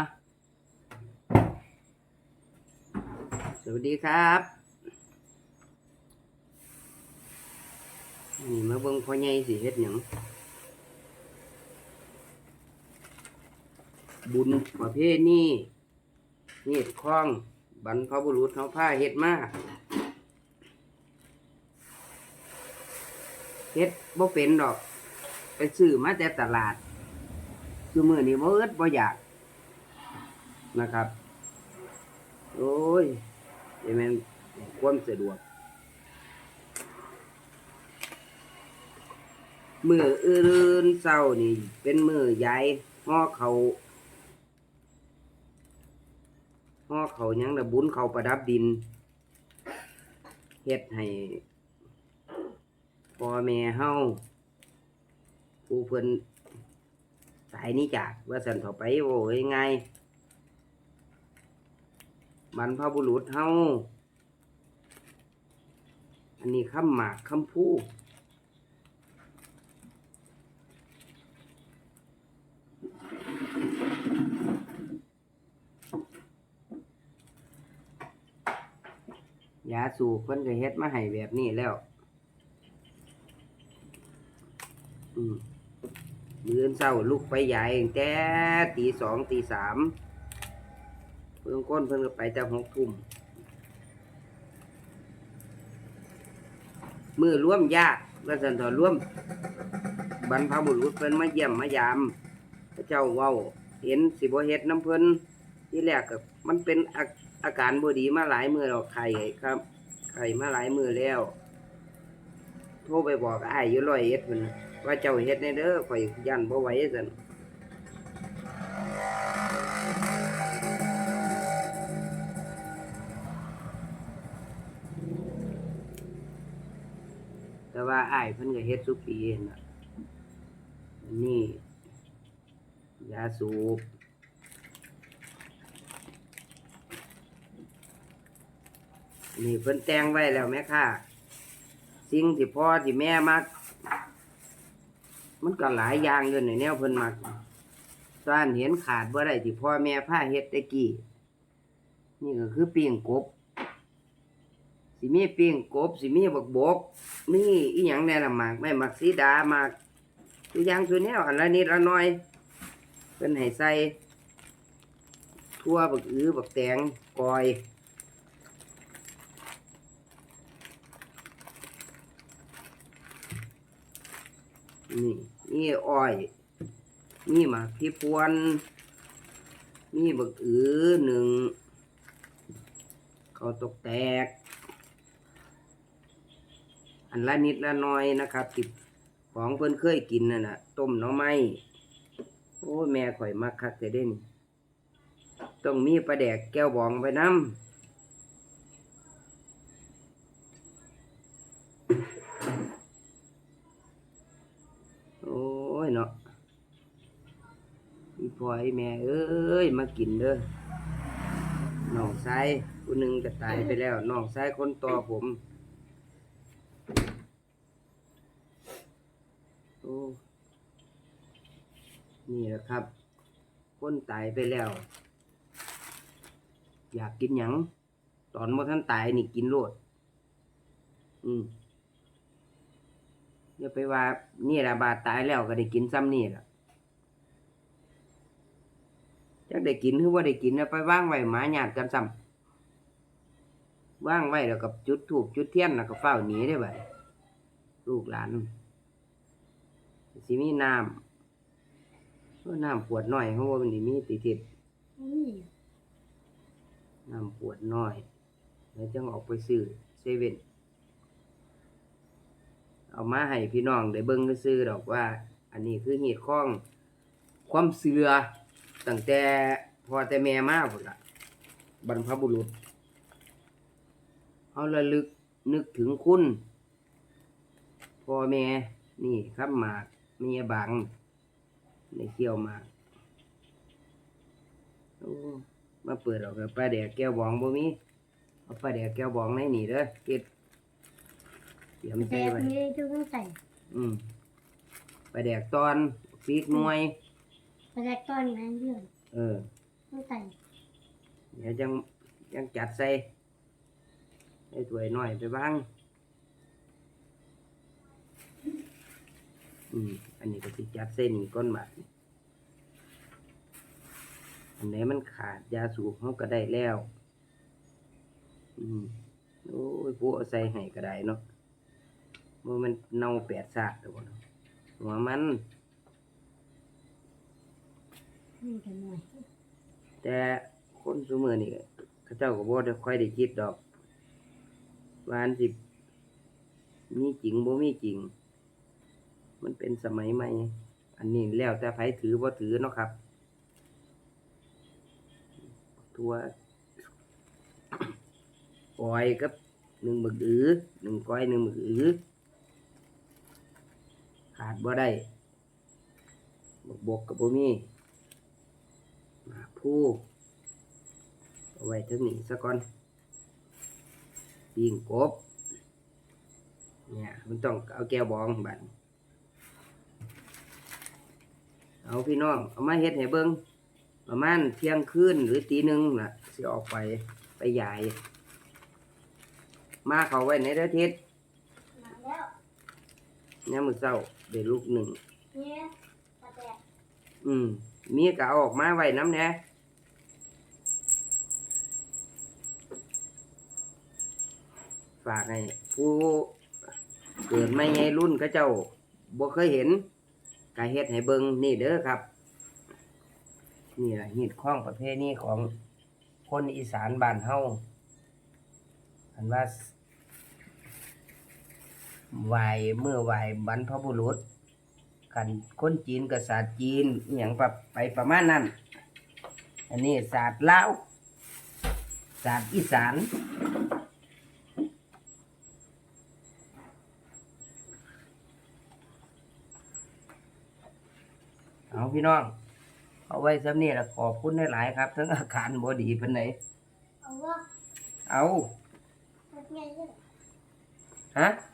ะ สวัสดีครับนี่มาเบิ่งพ่อใหญ่สิเฮ็ดหยังบุญประเภทนี้นี่คล้องบรรพบุรุษเขาผ้าเฮ็ดมาเฮ็ดบ่เป็นดอก ไปซื้อมาแต่ตลาด คือมือนี้บ่เอิดบ่อยาก นะครับ โอ้ยนี่แม่นความสะดวกมืออื่นเศร้านี่ เป็นมือใหญ่ห่อเขาห่อเขายังนะบุญเขาประดับดินเฮ็ดให้พ่อแม่เฮาผู้เพิ่นตายนี้จากว่าสันต่อไปโว้ยไง บรรพบุรุษเฮาอันนี้คำหมากคำพูยาสูบเพิ่นก็เฮ็ดมาให้แบบนี้แล้ว อืมมื้อเช้าลุกไปใหญ่แต่ตีสองตีสาม เพิ่นก้นเพิ่นก็ไปแต่หกทุ่มมือร่วมญาติแล้วสันทอร่วม บรรพบุรุษเพิ่นมาเยี่ยมมายาม พระเจ้าเว้า เห็นสิบเฮ็ดน้ำเพิ่นที่แรกก็มันเป็นอาอาการบดีมาหลายมือแล้วไข้ครับไข้มาหลายมือแล้ว โทรไปบอกไอ้ยอยู่ร้อยเอ็ดเพิ่นน่ะว่าเจ้าเฮ็ดแน่เด้อข่อยยันบ่ไหวซั่น อ้ายเพิ่นก็เฮ็ดทุปีนั่นน่ะอันนี่ยาสูบนี่เพิ่นแต่งไว้แล้วแม่ค่ะ สิ่งที่พ่อที่แม่มัก มันก็หลายอย่างอยู่ในแนวเพิ่นมักซ่านเห็นขาดบ่ได้ที่พ่อแม่พาเฮ็ดตะกี้ นี่ก็คือปิ้งกบ สิมีปิ้งกบสิมีบักบกมีอีหยังแน่ละหมากไม่หมักสีดาหมากตัวอย่างตัวแนวอันละนิดละน่อยเพิ่นให้ใส่ทั่วบักอื้อบักแตงกอยนี่นี่อ้อยนี่หมากพี่พวนนี่บักอือหนึ่งเขาตกแตก อันละนิดละน้อยนะครับติดของเพิ่นเคยกินนั่นนะต้มหน่อไม้โอ้แม่ข่อยมักคักแต่เด่นต้องมีปลาแดกแก้วบองไปน้ำโอ้ยเนาะอีพ่อไอแม่เอ้ยมากินเด้อน้องชายผู้หนึ่งก็ตายไปแล้วน้องชายคนต่อผม โอ้นี่แหละครับ คนตายไปแล้ว อยากกินหยัง ตอนเมื่อท่านตายนี่กินโลด อืมอย่าไปว่า นี่ละบาดตายแล้วก็ได้กินซ้ำนี่ละจักได้กินหรือว่าได้กินแล้วไปว่างไว้หมาหยาดกันซ้ำว่างไว้แล้วกับจุดถูกจุดเทียนแล้วก็เฝ้าหนีได้บ่ดลูกหลาน สิมีน้ำก็น้ำปวดน้อยเพราะว่ามันนี่มีติดติดนี่น้ำปวดน้อย แล้วจังออกไปซื้อเซเว่นเอามาให้พี่น้องได้เบิ่งซื่อๆดอกว่า อันนี้คือเหตุข้องความเสือตั้งแต่พอแต่แม่มาพุ่นละบรรพบุรุษเอาระลึกนึกถึงคุณพ่อแม่นี่ครับหมากเมียบังในเกี่ยวหมากโอ้มาเปิดออกกับปลาแดกแก้วบองบ่มีเอาปลาแดกแก้วบองในนี่เด้อเก็ดเตรียมใจแต่ไว้ไม่ได้ต้องใส่อืมไปแดกตอนฟีกหน่วยมาจากต้นนั้นเรื่องเออมไม่ใส่เดี๋ยวยังยังจัดใส่ใส่ถ้วยน้อยไปบ้าง อืมอันนี้ก็สิจัดเส้นนี่ก้นบาทนี่อันไหนมันขาดยาสูบเขาก็ได้แล้ว อืมโอ้ยผู้เอาใส่ให้ก็ได้เนาะว่ามันเน่าแปดซากแต่ว่าเนาะหัวมันนี่กันหน่อยแต่คนสมือนี่เขาเจ้าก็บ่ได้ค่อยได้คิดดอกว่าอันสิมีจริงบ่มีจริง มันเป็นสมัยใหม่ อันนี้แล้วแต่ไผถือบ่ถือเนาะครับ ตัวก้อยกับหนึ่งบึกอือหนึ่งก้อยหนึ่งบึกอือขาดบ่ได้บกบกกับบ่มีมาผู้เอาไว้ถึงนี้ซะก่อนปิงกบเนี่ยมันต้องเอาแก้วบองบัด เอาพี่น้องเอามาเฮ็ดให้เบิ่งประมาณเที่ยงคืนหรือตีหนึ่งน่ะสิออกไปไปยายมาเขาไว้ในเด้อทิศมาแล้วเนี่ยามมือเศร้าได้ลูกหนึ่งเนี่ยปลาแดกอืมมีก็เอาออกมาไว้น้ำแหน่ฝากให้ผู้เกิดไม่ไงรุ่นเขาเจ้าบ่เคยเห็น กาเฮ็ดให้เบิงนี่เด้อครับ นี่แหละหีดข้องประเภทนี้ของคนอีสานบ้านเฮาอันว่าไหวเมื่อไหวบรรพบุรุษกันคนจีนกับศาสตร์จีนอย่างแบบไปประมาณนั้น อันนี้ศาสตร์ลาวศาสตร์อีสาน เอา พี่น้อง เอาไว้สำนี่ละขอบคุณหลายๆครับ ทั้งอาการบดีเป็นไหนเอาว่าเอาเป็นไงเนี่ยฮะเ